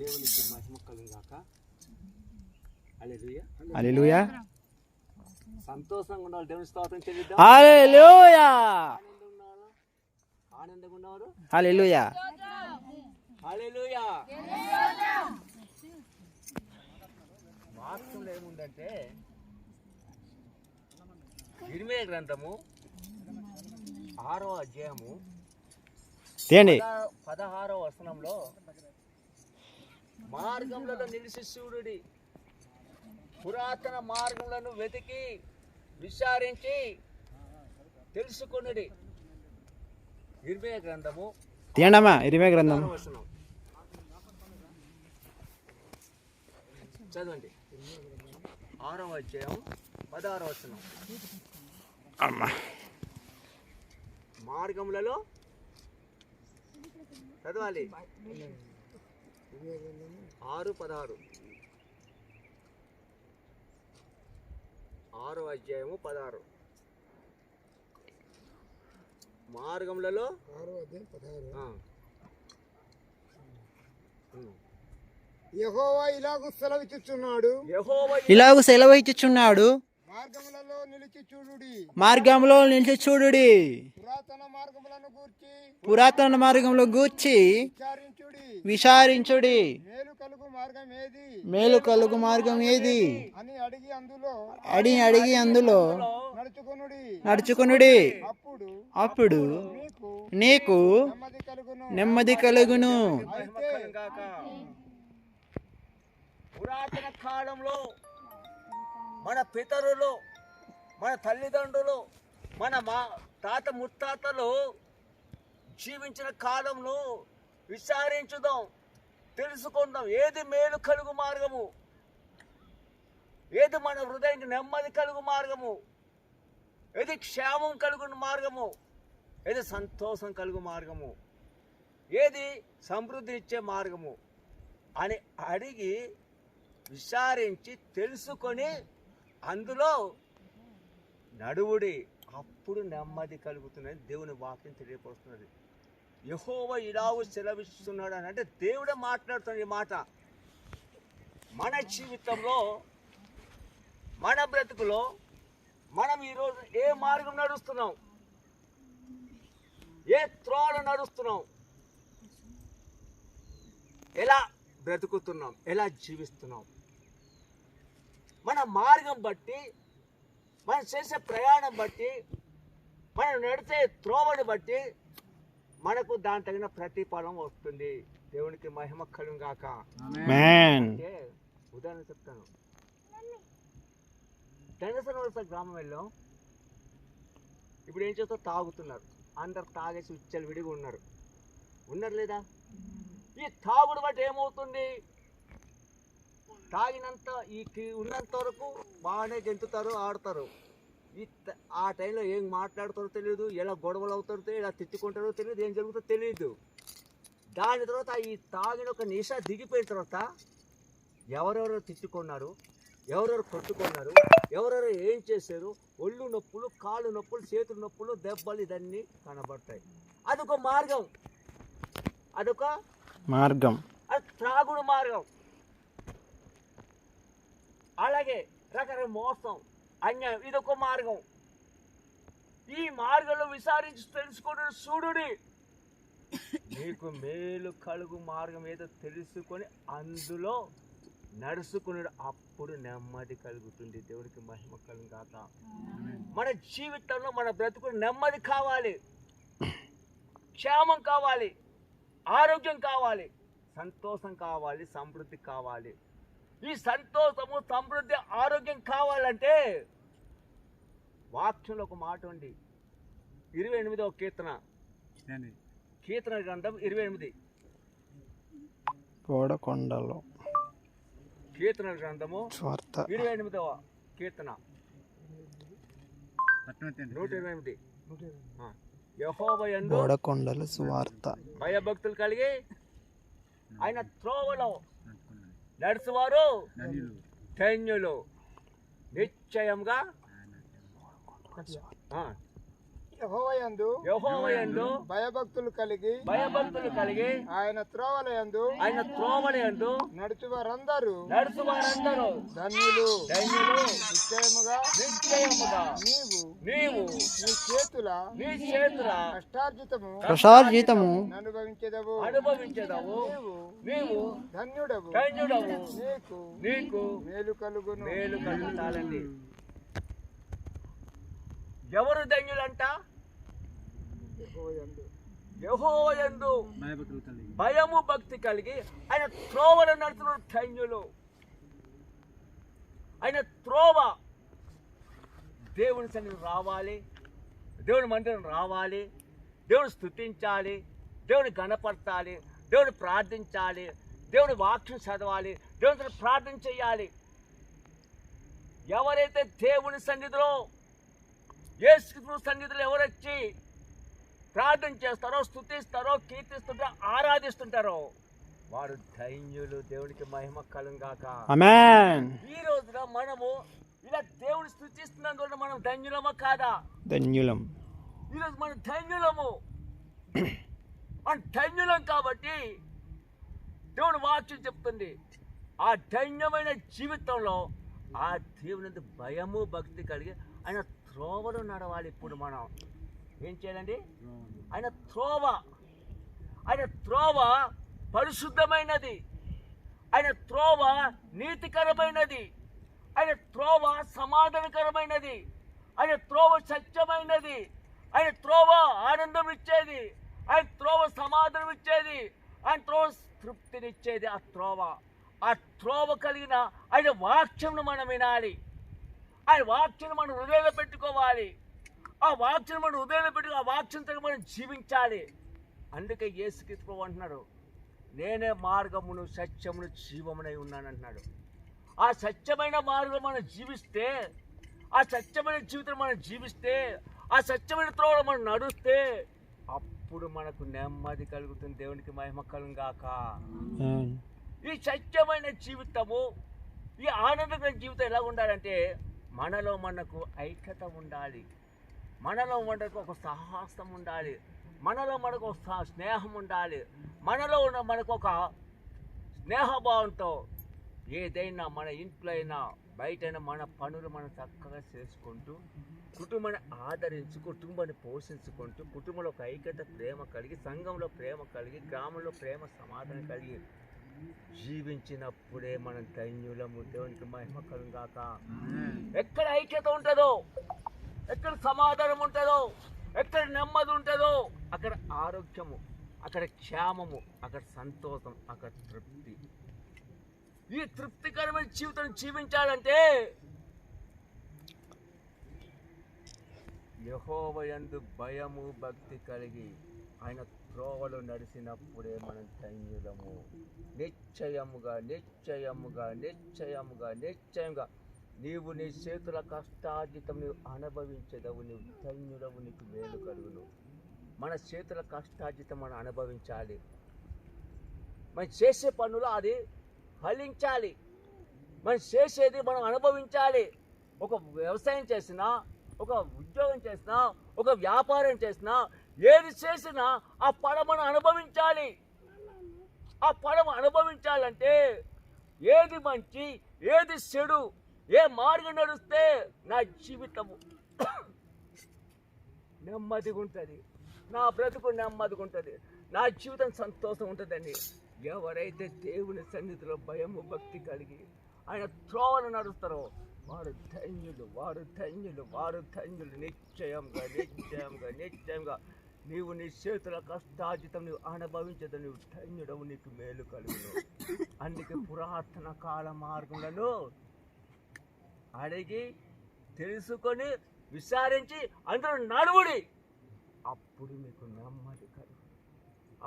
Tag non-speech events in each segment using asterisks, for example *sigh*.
దేవునికి మహిమ కలుగాక హల్లెలూయా. హల్లెలూయా. సంతోషంగా ఉండాలి. దేవుని స్తోత్రం చెల్లిద్దాం. హల్లెలూయా. ఆనందంగా ఉన్నారు హల్లెలూయా. హల్లెలూయా. వాక్యంలో ఏముందంటే ఇరిమే గ్రంథము ఆరో అధ్యాయము పదహారో వచనంలో మార్గంలో నిలిచి శివుడి పురాతన మార్గములను వెతికి విచారించి తెలుసుకొనుడి. ఇర్మే గ్రంథము తీయండి అమ్మా ఇరిమే గ్రంథం ఆరో వచనం. చదవండి. ఆరో అధ్యాయం పదహారో వచనం. అమ్మా. మార్గములలో చదవాలి. ఆరు పదహారు. ఆరు అధ్యాయము పదహారు. మార్గములలో ఆ. ఉమ్. యెహోవా ఇలాగు సెలవిచ్చుచున్నాడు. యెహోవా ఇలాగ సెలవు ఇచ్చుచున్నాడు మార్గములలో నిలిచి చూడుడి. మార్గంలో నిలిచి చూడుడి. పురాతన మార్గములను గూర్చి పురాతన మార్గంలో గూర్చి విచారించుడి. విచారించుడి. మేలు కలుగు మార్గం ఏది మేలు కలుగు మార్గం ఏది అని అడిగి అందులో అడి అడిగి అందులో నడుచుకొనుడి. నడుచుకునుడి. అప్పుడు నీకు నెమ్మది కలుగును. నెమ్మది. పురాతన కాలంలో మన పితరులు మన తల్లిదండ్రులు మన మా తాత ముత్తాతలు జీవించిన కాలంలో విచారించుదాం తెలుసుకుందాం. ఏది మేలు కలుగు మార్గము? ఏది మన హృదయానికి నెమ్మది కలుగు మార్గము? ఏది క్షేమం కలుగు మార్గము? ఏది సంతోషం కలుగు మార్గము? ఏది సమృద్ధినిచ్చే మార్గము? అని అడిగి విచారించి తెలుసుకొని అందులో నడువుడి అప్పుడు నెమ్మది కలుగుతున్నది దేవుని వాక్యం తెలియపరుస్తున్నది. యహోవ ఇలావు సెలవిస్తున్నాడు అని. అంటే దేవుడే మాట్లాడుతున్నాడు ఈ మాట. మన జీవితంలో మన బ్రతుకులో మనం ఈరోజు ఏ మార్గం నడుస్తున్నాం? ఏ త్రోడ నడుస్తున్నాం? ఎలా బ్రతుకుతున్నాం? ఎలా జీవిస్తున్నాం? మన మార్గం బట్టి మనం చేసే ప్రయాణం బట్టి మనం నడిచే త్రోవని బట్టి మనకు దాని తగిన ప్రతిఫలం వస్తుంది. దేవునికి మహిమ కలుగాక అంటే ఉదాహరణ చెప్తాను. టెనసన్ వలస గ్రామం వెళ్ళాం. ఇప్పుడు ఏం చేస్తా తాగుతున్నారు. అందరు తాగేసి ఉచ్చలు విడిగా ఉన్నారు. ఉన్నారు లేదా? ఈ తాగుడు బట్టి ఏమవుతుంది? తాగినంత ఈ ఉన్నంత వరకు బాగానే గెంతుతారు ఆడతారు. ఈ ఆ టైంలో ఏం మాట్లాడతారో తెలియదు ఎలా గొడవలు అవుతారో తెలియదు ఎలా తిట్టుకుంటారో తెలియదు ఏం జరుగుతుందో తెలియదు దాని తర్వాత ఈ తాగిన ఒక నిష దిగిపోయిన తర్వాత ఎవరెవరు తిట్టుకున్నారు ఎవరెవరు కొట్టుకున్నారు ఎవరెవరు ఏం చేశారు ఒళ్ళు నొప్పులు కాళ్ళు నొప్పులు చేతుల నొప్పులు దెబ్బలు ఇదన్నీ కనబడతాయి. అదొక మార్గం. అదొక మార్గం. అది త్రాగుడు మార్గం. అలాగే రకరకాల మోసం అన్యాయం ఇదొక మార్గం. ఈ మార్గంలో విచారించి తెలుసుకుని చూడుడి నీకు మేలు కలుగు మార్గం ఏదో తెలుసుకొని అందులో నడుచుకున్నాడు. అప్పుడు నెమ్మది కలుగుతుంది. దేవుడికి మహిమ కలుగాక మన జీవితంలో మన బ్రతుకు నెమ్మది కావాలి. క్షేమం కావాలి. ఆరోగ్యం కావాలి. సంతోషం కావాలి. సమృద్ధి కావాలి. ఈ సంతోషము సమృద్ధి ఆరోగ్యం కావాలంటే వాక్యంలో ఒక మాట ఉంది ఇరవై ఎనిమిదవ కీర్తన. కీర్తన గ్రంథం ఇరవై ఎనిమిది. కోడకొండలో. కీర్తన గ్రంథము స్వార్థ. ఇరవై ఎనిమిదవ కీర్తన. నూట ఇరవై ఎనిమిది. కోడకొండల స్వార్థ. భయభక్తులు కలిగి ఆయన త్రోవలో నడుచువారు. ధన్యులు. నిశ్చయంగా. ఆ, యెహోవాయందు యహోవయందు భయభక్తులు కలిగి భయభక్తులు కలిగి ఆయన త్రోవలయందు ఆయన త్రోవలయందు నడుచు వారందరూ నడుచు వారందరూ ధన్యులు. ధన్యులు. నిశ్చయముగా నిశ్చయముగా. నీవు నీవు నీ చేతుల నీ చేతుల కష్టార్జితము ప్రసార్జితము అనుభవించదవు. అనుభవించదవు. నీవు నీవు ధన్యుడవు. ధన్యుడవు. నీకు నీకు మేలు కలుగును. మేలు కలుగుతానండి. ఎవరు ధన్యులంట? యెహోవాయందు యహోవయందు భయము భక్తి కలిగి ఆయన త్రోవలు నడుతున్న ధన్యులు. ఆయన త్రోవ దేవుని సన్నిధి రావాలి దేవుని మందిరం రావాలి దేవుని స్థుతించాలి దేవుని గణపరచాలి దేవుని ప్రార్థించాలి దేవుని వాక్యం చదవాలి దేవుని ప్రార్థన చేయాలి. ఎవరైతే దేవుని సన్నిధిలో యేసు సన్నిధిలో ఎవరొచ్చి ప్రార్థన చేస్తారో స్థుతిస్తారో కీర్తిస్తుంటారో ఆరాధిస్తుంటారో వారు ధైన్యులు. దేవునికి మహిమ కలుగాక ఈ రోజున మనము ఇలా దేవుని స్థుతిస్తున్నందువల్ల మనం ధన్యులమా కాదా? ధన్యులం. ఈరోజు మనం ధన్యులము. *clears throat* మనం ధన్యులం కాబట్టి దేవుని వాక్యం చెప్తుంది. ఆ ధన్యమైన జీవితంలో ఆ దేవుని భయము భక్తి కలిగి ఆయన త్రోవలు నడవాలి ఇప్పుడు మనం. ఏం చేయాలండి? ఆయన త్రోవ. ఆయన త్రోవ పరిశుద్ధమైనది. ఆయన త్రోవ నీతికరమైనది. ఆయన త్రోవ సమాధానకరమైనది. ఆయన త్రోవ సత్యమైనది. ఆయన త్రోవ ఆనందం ఇచ్చేది ఆయన త్రోవ సమాధానం ఇచ్చేది ఆయన త్రోవ తృప్తినిచ్చేది ఆ త్రోవ. ఆ త్రోవ కలిగిన ఆయన వాక్యంను మనం వినాలి. ఆయన వాక్యం మనం హృదయంలో పెట్టుకోవాలి. ఆ వాక్యం మనం హృదయంలో పెట్టుకో ఆ వాక్యంతో మనం జీవించాలి. అందుకే యేసుక్రీస్తు అంటున్నాడు నేనే మార్గమును సత్యమును జీవమునై ఉన్నానంటున్నాడు. ఆ సత్యమైన మార్గం మనం జీవిస్తే ఆ సత్యమైన జీవితం మనం జీవిస్తే ఆ సత్యమైన త్రోవలో మనం నడుస్తే అప్పుడు మనకు నెమ్మది కలుగుతుంది దేవునికి మహిమ కలుగాక. ఈ సత్యమైన జీవితము ఈ ఆనందమైన జీవితం ఎలా ఉండాలంటే మనలో మనకు ఐక్యత ఉండాలి. మనలో మనకు ఒక సాహసం ఉండాలి. మనలో మనకు ఒక స్నేహం ఉండాలి. మనలో ఉన్న మనకు ఒక స్నేహభావంతో ఏదైనా మన ఇంట్లో అయినా బయటైనా మన పనులు మనం చక్కగా చేసుకుంటూ కుటుంబాన్ని ఆదరించి కుటుంబాన్ని పోషించుకుంటూ కుటుంబంలో ఒక ఐక్యత ప్రేమ కలిగి సంఘంలో ప్రేమ కలిగి గ్రామంలో ప్రేమ సమాధానం కలిగి జీవించినప్పుడే మనం ధన్యులము. దేవునికి మహిమ కలుగాక ఎక్కడ ఐక్యత ఉంటుందో ఎక్కడ సమాధానం ఉంటుందో ఎక్కడ నెమ్మది ఉంటుందో అక్కడ ఆరోగ్యము అక్కడ క్షేమము అక్కడ సంతోషం అక్కడ తృప్తి. ఈ తృప్తికరమైన జీవితం జీవించాలంటే యహోవయందు భయము భక్తి కలిగి ఆయన త్రోవలు నడిచినప్పుడే మనం ధన్యులము. నిశ్చయముగా నిశ్చయముగా నిశ్చయముగా నిశ్చయంగా నీవు నీ చేతుల కష్టార్జితం నీవు అనుభవించదవు నీవు ధన్యుడవు నీకు మేలు కలుగును. మన చేతుల కష్టార్జితం మనం అనుభవించాలి. మనం చేసే పనులు అది ఫలించాలి. మనం చేసేది మనం అనుభవించాలి. ఒక వ్యవసాయం చేసినా ఒక ఉద్యోగం చేసినా ఒక వ్యాపారం చేసినా ఏది చేసినా ఆ పడమను అనుభవించాలి. ఆ పడమ అనుభవించాలంటే ఏది మంచి ఏది చెడు ఏ మార్గం నడుస్తే నా జీవితము *coughs* నెమ్మదిగా ఉంటుంది నా బ్రతుకు నెమ్మదిగా ఉంటుంది నా జీవితం సంతోషం ఉంటుందండి. ఎవరైతే దేవుని సన్నిధిలో భయము భక్తి కలిగి ఆయన త్రోవను నడుస్తారో వారు ధన్యులు వారు ధన్యులు వారు ధన్యులు. నిశ్చయంగా నిశ్చయంగా నిశ్చయంగా నీవు నీ చేతుల నువ్వు నీవు అనుభవించదు నీవు ధన్యుడవు నీకు మేలు కలుగును. అందుకే పురాతన కాల మార్గములను అడిగి తెలుసుకొని విచారించి అందరూ నడువుడి. అప్పుడు మీకు నెమ్మది కలుగు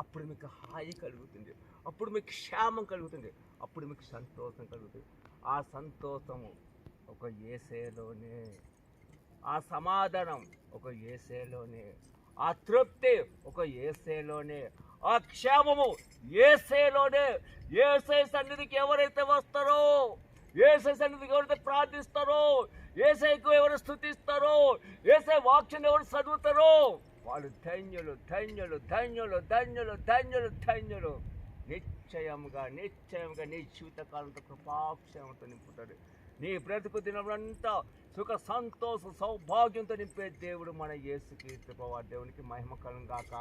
అప్పుడు మీకు హాయి కలుగుతుంది. అప్పుడు మీకు క్షేమం కలుగుతుంది. అప్పుడు మీకు సంతోషం కలుగుతుంది. ఆ సంతోషము ఒక ఏసేలోనే ఆ సమాధానం ఒక ఏసేలోనే ఆ తృప్తి ఒక ఏసేలోనే ఆ క్షేమము ఏసేలోనే. ఏసే సన్నిధికి ఎవరైతే వస్తారో ఏసే సన్నిధికి ఎవరైతే ప్రార్థిస్తారో ఏసైకు ఎవరు స్థుతిస్తారో ఏసై వాక్యం ఎవరు చదువుతారో వాళ్ళు ధన్యులు ధన్యులు ధన్యులు ధన్యులు ధన్యులు ధన్యులు. నిశ్చయముగా నిశ్చయముగా నీ జీవితకాలంతో కృపాక్షేమంతో నింపుతాడు. నీ బ్రతుకు దినమంతా సుఖ సంతోష సౌభాగ్యంతో నింపే దేవుడు మన యేసు ప్రభు దేవునికి మహిమ కలుగాక.